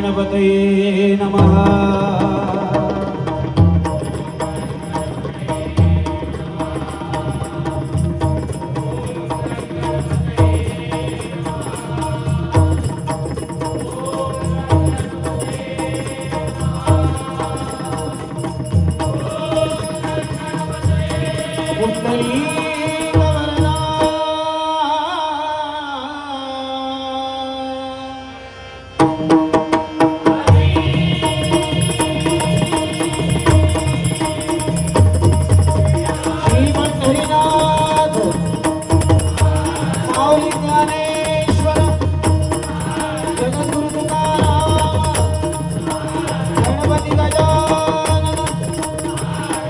गणपतये नमः।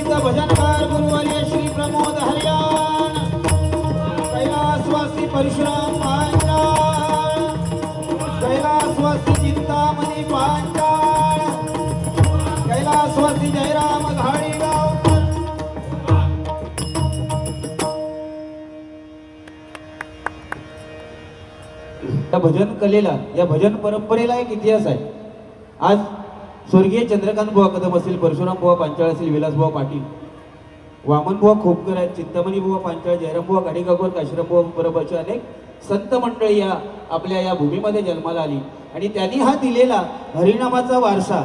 सुप्रसिद्ध भजनकार गुरुवर्य श्री प्रमोद हरियाण. कैलासवासी परशुराम पांचाळ. कैलासवासी चिंतामणी पांचाळ. कैलासवासी जयराम घाडीगावकर या भजन कलेला या भजन परंपरेला एक इतिहास आहे. आज स्वर्गीय चंद्रकांत बुवा कदम असतील परशुराम बुवा पांचाळ असतील विलासबुवा पाटील. वामन बुवा खोपकर आहेत चिंतामणी बुवा पांचाळ जयराम बुवा गाडीगावकर काशीराम बुवा अनेक संत मंडळी या आपल्या या भूमीमध्ये जन्माला आली. आणि त्यांनी हा दिलेला हरिनामाचा वारसा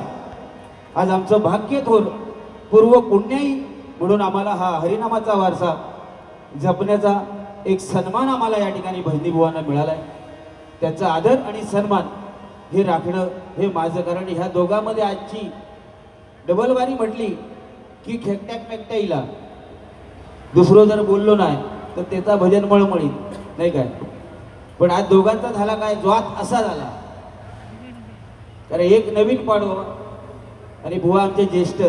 आज आमचं भाग्य थोर पूर्व पुण्याई म्हणून आम्हाला हा हरिनामाचा वारसा जपण्याचा एक सन्मान आम्हाला या ठिकाणी भजनी बुवांना मिळाला आहे त्यांचा आदर आणि सन्मान हे राखणं हे माझं कारण ह्या दोघांमध्ये आजची डबलवारी म्हटली की खेकट्याक मेकट्याईला दुसरं जर बोललो नाही तर त्याचा भजन मळमळीत नाही काय? पण आज दोघांचा झाला काय? ज्वात असा झाला. कारण एक नवीन पाडवा आणि बुवा आमचे ज्येष्ठ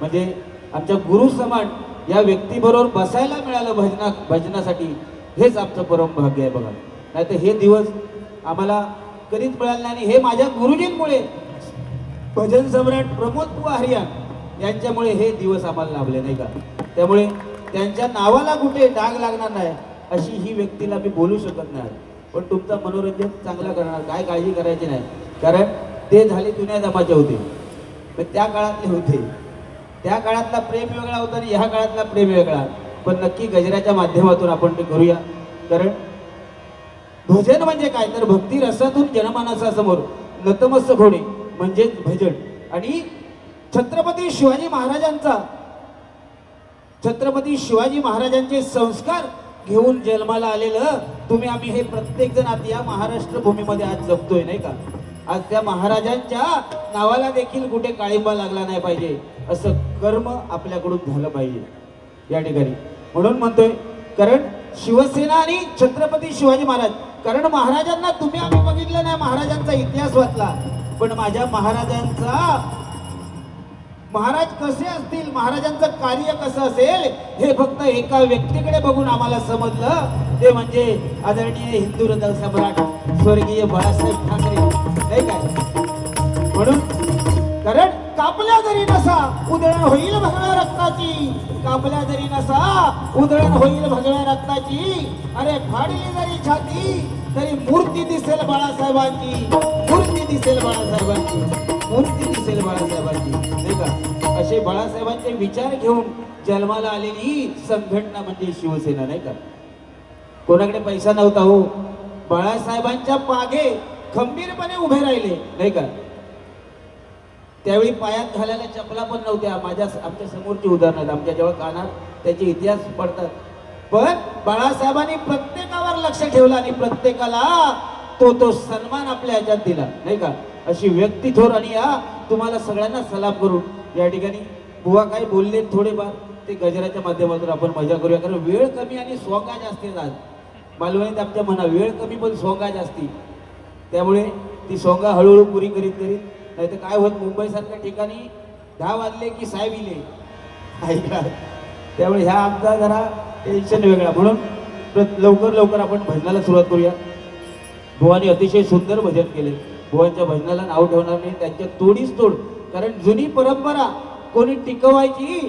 म्हणजे आमच्या गुरु समान या व्यक्तीबरोबर बसायला मिळालं भजना भजनासाठी. हेच आमचं परम भाग्य आहे बघा. नाही तर हे दिवस आम्हाला कधीच मिळाले नाही आणि हे माझ्या गुरुजींमुळे. भजन सम्राट प्रमोद बुवा यांच्यामुळे हे दिवस आम्हाला लाभले नाही का? त्यामुळे त्यांच्या नावाला कुठे डाग लागणार नाही अशी ही व्यक्तीला मी बोलू शकत नाही. पण तुमचा मनोरंजन चांगला करणार काय काळजी करायची नाही. कारण ते झाले जुन्या जमाचे होते. पण त्या काळातले होते. त्या काळातला प्रेम वेगळा होता आणि ह्या काळातला प्रेम वेगळा. पण नक्की गजऱ्याच्या माध्यमातून आपण ते करूया. कारण भजन म्हणजे काय? तर भक्ती रसातून जनमानसासमोर नतमस्तक होणे म्हणजेच भजन. आणि छत्रपती शिवाजी महाराजांचा छत्रपती शिवाजी महाराजांचे संस्कार घेऊन जन्माला आलेलं तुम्ही आम्ही हे प्रत्येक जण आता या महाराष्ट्र भूमीमध्ये आज जपतोय नाही का? आज त्या महाराजांच्या नावाला देखील कुठे काळिंबा लागला नाही पाहिजे असं कर्म आपल्याकडून झालं पाहिजे या ठिकाणी. म्हणून म्हणतोय कारण शिवसेना आणि छत्रपती शिवाजी महाराज कारण महाराजांना तुम्ही आम्ही बघितलं नाही महाराजांचा इतिहास वाचला. पण माझ्या महाराजांचा महाराज कसे असतील महाराजांचं कार्य कसं असेल हे फक्त एका व्यक्तीकडे बघून आम्हाला समजलं. ते म्हणजे आदरणीय हिंदू हृदय सम्राट स्वर्गीय बाळासाहेब ठाकरे. नाही काय? म्हणून कारण कापल्या जरी नसा उधळण होईल भगव्या रक्ताची. कापल्या जरी नसा उधळण होईल भगव्या रक्ताची. अरे फाडली जरी छाती तरी मूर्ती दिसेल बाळासाहेबांची. मूर्ती दिसेल बाळासाहेबांची. मूर्ती दिसेल बाळासाहेबांची. नाही का? असे बाळासाहेबांचे विचार घेऊन जन्माला आलेली संघटना म्हणजे शिवसेना नाही का? कोणाकडे पैसा नव्हता हो. बाळासाहेबांच्या मागे खंबीरपणे उभे राहिले नाही का? त्यावेळी पायात घालायला चपला पण नव्हत्या. माझ्या आमच्या समोरची उदाहरणं आहेत आमच्या जेव्हा कानात त्याचे इतिहास पडतात. पण बाळासाहेबांनी प्रत्येकावर लक्ष ठेवलं आणि प्रत्येकाला तो तो सन्मान आपल्या ह्याच्यात दिला. नाही का? अशी व्यक्ती थोर आणि या तुम्हाला सगळ्यांना सलाम करून या ठिकाणी बुवा काय बोलले थोडेफार ते गजराच्या माध्यमातून आपण मजा करूया. कारण वेळ कमी आणि सोंगा जास्ती आज. मालवणीत आमच्या म्हणा वेळ कमी पण सोंगा जास्ती. त्यामुळे ती सोंगा हळूहळू पुरी करीत करीत नाही तर काय होत मुंबईसारख्या ठिकाणी? दहा वाजले की साहेब इले. ऐका त्यामुळे ह्या आमचा जरा टेन्शन वेगळा. म्हणून लवकर लवकर आपण भजनाला सुरुवात करूया. भुवानी अतिशय सुंदर भजन केले. भुवांच्या भजनाला नाव ठेवणार नाही त्यांच्या तोडीच तोड. कारण जुनी परंपरा कोणी टिकवायची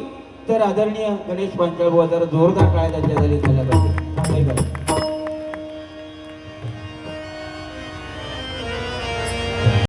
तर आदरणीय गणेश पांचाळ बुवा जरा जोरदार टाळ्या त्यांच्या झाली झाल्या पाहिजे